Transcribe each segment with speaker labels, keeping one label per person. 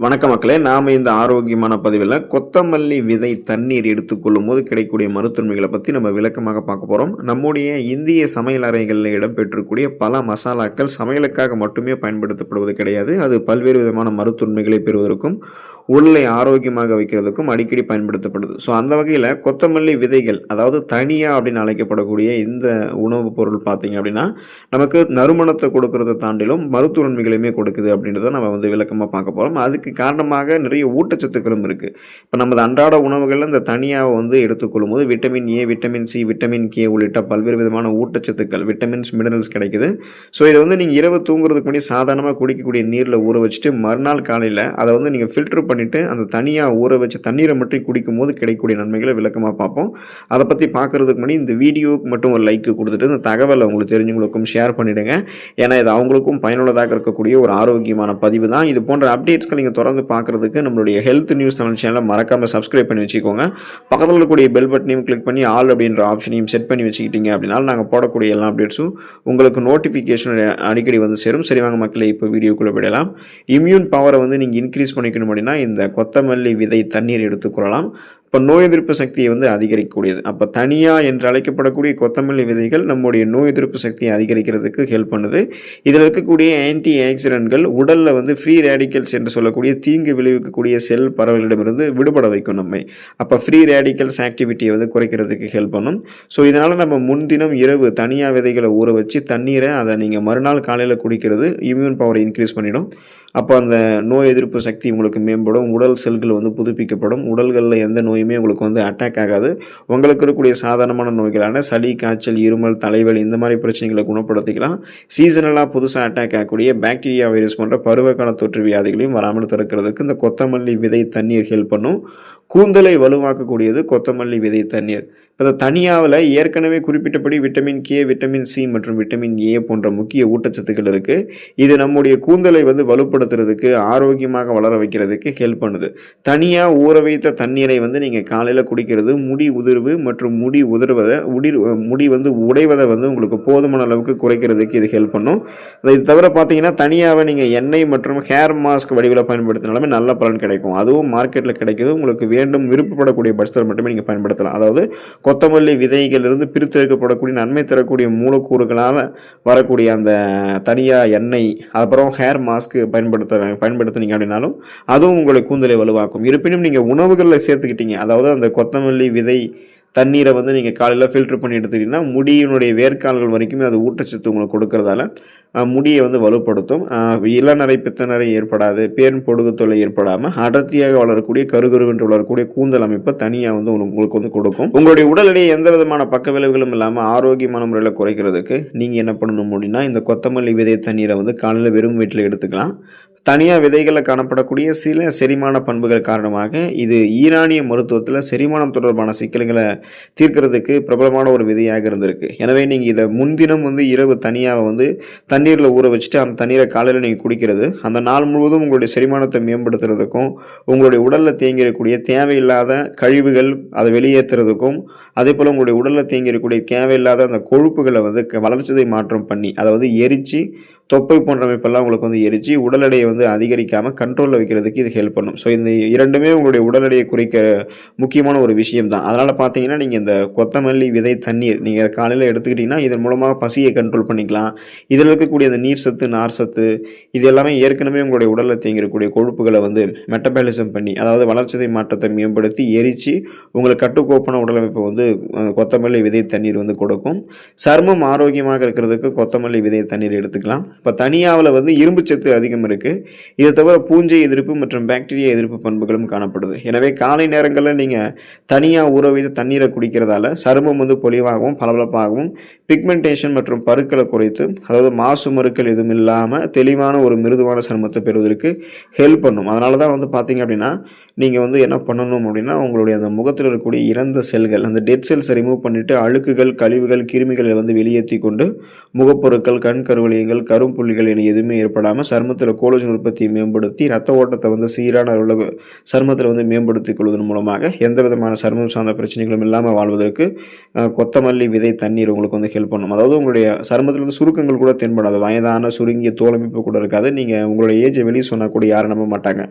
Speaker 1: வணக்க மக்களே நாம் இந்த ஆரோக்கியமான பதிவில் கொத்தமல்லி விதை தண்ணீர் எடுத்துக்கொள்ளும் போது கிடைக்கக்கூடிய மருத்துவமைகளை பற்றி நம்ம விளக்கமாக பார்க்க போகிறோம் நம்முடைய இந்திய சமையல் அறைகளில் இடம்பெற்றக்கூடிய பல மசாலாக்கள் சமையலுக்காக மட்டுமே பயன்படுத்தப்படுவது கிடையாது. அது பல்வேறு விதமான மருத்துவமைகளை பெறுவதற்கும் உடலை ஆரோக்கியமாக வைக்கிறதுக்கும் அடிக்கடி பயன்படுத்தப்படுது. ஸோ அந்த வகையில் கொத்தமல்லி விதைகள் அதாவது தனியா அப்படின்னு அழைக்கப்படக்கூடிய இந்த உணவுப் பொருள் பார்த்தீங்க அப்படின்னா நமக்கு நறுமணத்தை கொடுக்கறத தாண்டிலும் மருத்துவ நன்மைகளையுமே கொடுக்குது அப்படின்றத நம்ம வந்து விளக்கமாக பார்க்க போகிறோம் அதுக்கு காரணமாக நிறைய ஊட்டச்சத்துக்களும் இருக்குது இப்போ நமது அன்றாட உணவுகளில் இந்த தனியாக வந்து எடுத்துக்கொள்ளும் போது vitamin A vitamin C vitamin K உள்ளிட்ட பல்வேறு விதமான ஊட்டச்சத்துக்கள் விட்டமின்ஸ் மினரல்ஸ் கிடைக்குது. ஸோ இதை வந்து நீங்கள் இரவு தூங்குறதுக்கு முன்னாடி சாதாரணமாக குடிக்கக்கூடிய நீரில் ஊற வச்சுட்டு மறுநாள் காலையில் அதை வந்து நீங்கள் ஃபில்டர் பண்ணிவிட்டு அந்த தனியாக ஊற வச்சு தண்ணீரை மட்டும் குடிக்கும் போது கிடைக்கக்கூடிய நன்மைகளை விளக்கமாக பார்ப்போம். அதை பற்றி பார்க்குறதுக்கு முன்னாடி இந்த வீடியோவுக்கு மட்டும் ஒரு லைக் கொடுத்துட்டு இந்த தகவலை உங்களுக்கு தெரிஞ்சவங்களுக்கும் ஷேர் பண்ணிவிடுங்க ஏன்னா இது அவங்களுக்கும் பயனுள்ளதாக இருக்கக்கூடிய ஒரு ஆரோக்கியமான பதிவு தான். இது போன்ற அப்டேட்ஸ்கள் நீங்கள் தொடர்ந்து பார்க்குறதுக்கு நம்மளுடைய ஹெல்த் நியூஸ் தமிழ் சேனலை மறக்காமல் சப்ஸ்கிரைப் பண்ணி வச்சுக்கோங்க. பக்கத்தில் இருக்கக்கூடிய பெல் பட்டனையும் கிளிக் பண்ணி ஆல் அப்படின்ற ஆப்ஷனையும் செட் பண்ணி வச்சுக்கிட்டீங்க அப்படின்னா நாங்கள் போடக்கூடிய எல்லா அப்டேட்ஸும் உங்களுக்கு நோட்டிஃபிகேஷன் அடிக்கடி வந்து சேரும். சரி வாங்க மக்களை இப்போ வீடியோக்குள்ளே விடலாம் இம்யூன் பவரை வந்து நீங்கள் இன்க்ரீஸ் பண்ணிக்கணும் அப்படின்னா இந்த கொத்தமல்லி விதை தண்ணீர் எடுத்துக்கொள்ளலாம் இப்போ நோய் எதிர்ப்பு சக்தியை வந்து அதிகரிக்கக்கூடியது. அப்போ தனியாக என்று அழைக்கப்படக்கூடிய கொத்தமல்லி விதைகள் நம்முடைய நோய் எதிர்ப்பு சக்தியை அதிகரிக்கிறதுக்கு ஹெல்ப் பண்ணுது. இதில் இருக்கக்கூடிய ஆன்டி ஆக்சிடென்ட்கள் உடலில் வந்து ஃப்ரீ ரேடிக்கல்ஸ் என்று சொல்லக்கூடிய தீங்கு விளைவிக்கக்கூடிய செல் பறவைகளிடமிருந்து விடுபட வைக்கும் நம்மை. அப்போ ஃப்ரீ ரேடிக்கல்ஸ் ஆக்டிவிட்டியை வந்து குறைக்கிறதுக்கு ஹெல்ப் பண்ணும். ஸோ இதனால் நம்ம முன்தினம் இரவு தனியாக விதைகளை ஊற வச்சு தண்ணீரை அதை நீங்கள் மறுநாள் காலையில் குடிக்கிறது இம்யூன் பவரை இன்க்ரீஸ் பண்ணிடும். அப்போ அந்த நோய் எதிர்ப்பு சக்தி உங்களுக்கு மேம்படும். உடல் செல்கள் வந்து புதுப்பிக்கப்படும். உடல்களில் எந்த நோயுமே உங்களுக்கு வந்து அட்டாக் ஆகாது. உங்களுக்கு இருக்கக்கூடிய சாதாரணமான நோய்களான சளி காய்ச்சல் இருமல் தலைவலி இந்த மாதிரி பிரச்சனைகளை குணப்படுத்திக்கலாம். சீசனலாக புதுசாக அட்டாக் ஆகக்கூடிய பாக்டீரியா வைரஸ் போன்ற பருவகால தொற்று வியாதிகளையும் வராமல் தடுக்கிறதுக்கு இந்த கொத்தமல்லி விதை தண்ணீர் ஹெல்ப் பண்ணும். கூந்தலை வலுவாக்கக்கூடியது கொத்தமல்லி விதை தண்ணீர். இப்போ தனியாவில் ஏற்கனவே குறிப்பிட்டபடி விட்டமின் கே விட்டமின் சி மற்றும் விட்டமின் ஏ போன்ற முக்கிய ஊட்டச்சத்துக்கள் இருக்குது இது நம்முடைய கூந்தலை வந்து வலுப்படுத்துறதுக்கு ஆரோக்கியமாக வளர வைக்கிறதுக்கு ஹெல்ப் பண்ணுது. தனியாக ஊற வைத்த தண்ணீரை வந்து நீங்கள் காலையில் குடிக்கிறது முடி உதிர்வு மற்றும் முடி உதிர்வதை முடி முடி வந்து உடைவதை வந்து உங்களுக்கு போதுமான அளவுக்கு குறைக்கிறதுக்கு இது ஹெல்ப் பண்ணும். இது தவிர பார்த்தீங்கன்னா தனியாகவே நீங்கள் எண்ணெய் மற்றும் ஹேர் மாஸ்க் வடிவில் பயன்படுத்தினாலுமே நல்ல பலன் கிடைக்கும். அதுவும் மார்க்கெட்டில் கிடைக்கிது உங்களுக்கு வேண்டும் விருப்பப்படக்கூடிய பட்சத்தில் மட்டுமே நீங்கள் பயன்படுத்தலாம். அதாவது கொத்தமல்லி விதைகளிலிருந்து பிரித்தெடுக்கப்படக்கூடிய நன்மை தரக்கூடிய மூலக்கூறுகளால் வரக்கூடிய அந்த தனியாக எண்ணெய் அப்புறம் ஹேர் மாஸ்க் பயன்படுத்த பயன்படுத்துனீங்க அப்படின்னாலும் அதுவும் உங்களை கூந்தலை வலுவாக்கும். இருப்பினும் நீங்கள் உணவுகளில் சேர்த்துக்கிட்டீங்க. அதாவது அந்த கொத்தமல்லி விதை தண்ணீரை வந்து நீங்கள் காலையில் ஃபில்டர் பண்ணி எடுத்துக்கிட்டிங்கன்னா முடியினுடைய வேர்க்கால்கள் வரைக்குமே அது ஊட்டச்சத்து உங்களுக்கு கொடுக்கறதால முடியை வந்து வலுப்படுத்தும். இளநரை பித்தநரை ஏற்படாது பேன் பொடுகு தொல்லை ஏற்படாமல் அடர்த்தியாக வளரக்கூடிய கருகருவென்று வளரக்கூடிய கூந்தல் அமைப்பை தனியாக வந்து உங்களுக்கு உங்களுக்கு வந்து கொடுக்கும். உங்களுடைய உடல் எடையை எந்த விதமான பக்க விளைவுகளும் இல்லாமல் ஆரோக்கியமான முறையில் குறைக்கிறதுக்கு நீங்கள் என்ன பண்ணணும் அப்படின்னா இந்த கொத்தமல்லி விதை தண்ணீரை வந்து காலையில் வெறும் வீட்டில் எடுத்துக்கலாம். தனியாக விதைகளில் காணப்படக்கூடிய சில செரிமான பண்புகள் காரணமாக இது ஈரானிய மருத்துவத்தில் செரிமானம் தொடர்பான சிக்கல்களை தீர்க்கிறதுக்கு பிரபலமான ஒரு விதையாக இருந்திருக்கு. எனவே நீங்கள் இதை முன்தினம் வந்து இரவு தனியாக வந்து தண்ணீரில் ஊற வச்சுட்டு அந்த தண்ணீரை காலையில் நீங்கள் குடிக்கிறது அந்த நாள் முழுவதும் உங்களுடைய செரிமானத்தை மேம்படுத்துறதுக்கும் உங்களுடைய உடலில் தேங்கியிருக்கக்கூடிய தேவையில்லாத கழிவுகள் அதை வெளியேற்றுறதுக்கும் அதே போல் உங்களுடைய உடலில் தேங்கியிருக்கக்கூடிய தேவையில்லாத அந்த கொழுப்புகளை வந்து க- வளர்ச்சிதை மாற்றம் பண்ணி அதாவது எரித்து தொப்பை போன்ற அமைப்பெல்லாம் உங்களுக்கு வந்து எரிச்சு உடல் எடையை வந்து அதிகரிக்காமல் கண்ட்ரோலில் வைக்கிறதுக்கு இது ஹெல்ப் பண்ணும். ஸோ இந்த இரண்டுமே உங்களுடைய உடல் எடையை குறைக்க முக்கியமான ஒரு விஷயம் தான் அதனால் பார்த்தீங்கன்னா நீங்கள் இந்த கொத்தமல்லி விதை தண்ணீர் நீங்கள் காலையில் எடுத்துக்கிட்டிங்கன்னா இதன் மூலமாக பசியை கண்ட்ரோல் பண்ணிக்கலாம். இதில் இருக்கக்கூடிய அந்த நீர் சத்து நார் சத்து இது எல்லாமே ஏற்கனவே உங்களுடைய உடலில் தேங்கிருக்கக்கூடிய கொழுப்புகளை வந்து மெட்டபாலிசம் பண்ணி அதாவது வளர்ச்சிதை மாற்றத்தை மேம்படுத்தி எரித்து உங்களுக்கு கட்டுக்கோப்பான உடலமைப்பை வந்து கொத்தமல்லி விதை தண்ணீர் வந்து கொடுக்கும். சருமம் ஆரோக்கியமாக இருக்கிறதுக்கு கொத்தமல்லி விதை தண்ணீர் எடுத்துக்கலாம். இப்போ தனியாவில் வந்து இரும்புச்சத்து அதிகம் இருக்குது இதை தவிர பூஞ்சை எதிர்ப்பு மற்றும் பாக்டீரியா எதிர்ப்பு பண்புகளும் காணப்படுது. எனவே காலை நேரங்களில் நீங்கள் தனியாக ஊற வைத்து தண்ணீரை குடிக்கிறதால சருமம் வந்து பொலிவாகவும் பளபளப்பாகவும் பிக்மெண்டேஷன் மற்றும் பருக்களை குறைத்து அதாவது மாசு மருக்கள் எதுவும் இல்லாமல் தெளிவான ஒரு மிருதுவான சருமத்தை பெறுவதற்கு ஹெல்ப் பண்ணும். அதனால தான் வந்து பார்த்தீங்க அப்படின்னா நீங்கள் வந்து என்ன பண்ணணும் அப்படின்னா உங்களுடைய அந்த முகத்தில் இருக்கக்கூடிய இறந்த செல்கள் அந்த டெட் செல்ஸை ரிமூவ் பண்ணிவிட்டு அழுக்குகள் கழிவுகள் கிருமிகளை வந்து வெளியேற்றி கொண்டு முகப்பொருட்கள் கண் கருவலியங்கள் கரு கரும்புள்ளிகள் என எதுவுமே ஏற்படாமல் சருமத்தில் கோலஜன் உற்பத்தியை மேம்படுத்தி ரத்த ஓட்டத்தை வந்து சீரான அளவில் சருமத்தில் வந்து மேம்படுத்திக் கொள்வதன் மூலமாக எந்த விதமான சருமம் சார்ந்த பிரச்சனைகளும் இல்லாமல் வாழ்வதற்கு கொத்தமல்லி விதை தண்ணீர் உங்களுக்கு வந்து ஹெல்ப் பண்ணும். அதாவது உங்களுடைய சருமத்தில் வந்து சுருக்கங்கள் கூட தென்படாது. வயதான சுருங்கிய தோலமைப்பு கூட இருக்காது. நீங்கள் உங்களுடைய ஏஜை வெளியே சொன்னால் கூட யாரும் நம்ப மாட்டாங்க.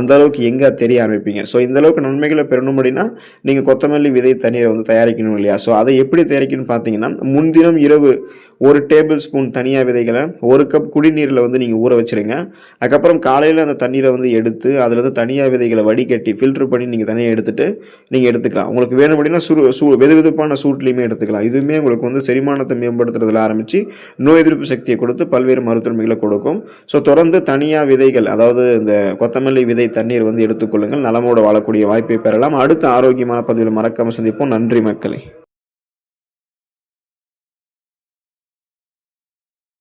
Speaker 1: அந்த அளவுக்கு எங்கே தெரிய ஆரம்பிப்பீங்க? ஸோ இந்த அளவுக்கு நன்மைகளை பெறணும் அப்படின்னா நீங்கள் கொத்தமல்லி விதை தண்ணீரை வந்து தயாரிக்கணும் இல்லையா? ஸோ அதை எப்படி தயாரிக்கணும்னு பார்த்தீங்கன்னா முன்தினம் இரவு ஒரு டேபிள் ஸ்பூன் தனியாக விதைகளை ஒரு கப் குடிநீரில் வந்து நீங்கள் ஊற வச்சுருங்க. அதுக்கப்புறம் காலையில் அந்த தண்ணீரை வந்து எடுத்து அதுலேருந்து தனியாக விதைகளை வடிகட்டி ஃபில்ட்ரு பண்ணி நீங்கள் தனியாக எடுத்துகிட்டு நீங்கள் எடுத்துக்கலாம். உங்களுக்கு வேணும் அப்படின்னா சுரு சூ வெது வெதுப்பான சூட்லேயுமே எடுத்துக்கலாம். இதுவுமே உங்களுக்கு வந்து செரிமானத்தை மேம்படுத்துறதுல ஆரம்பித்து நோய் எதிர்ப்பு சக்தியை கொடுத்து பல்வேறு மருத்துவமைகளை கொடுக்கும். ஸோ தொடர்ந்து தனியாக விதைகள் அதாவது இந்த கொத்தமல்லி விதை தண்ணீர் வந்து எடுத்துக்கொள்ளுங்கள். நலமோடு வாழக்கூடிய வாய்ப்பை பெறலாம். அடுத்த ஆரோக்கியமான பதிவில் மறக்காமல் சந்திப்போம். நன்றி மக்களே.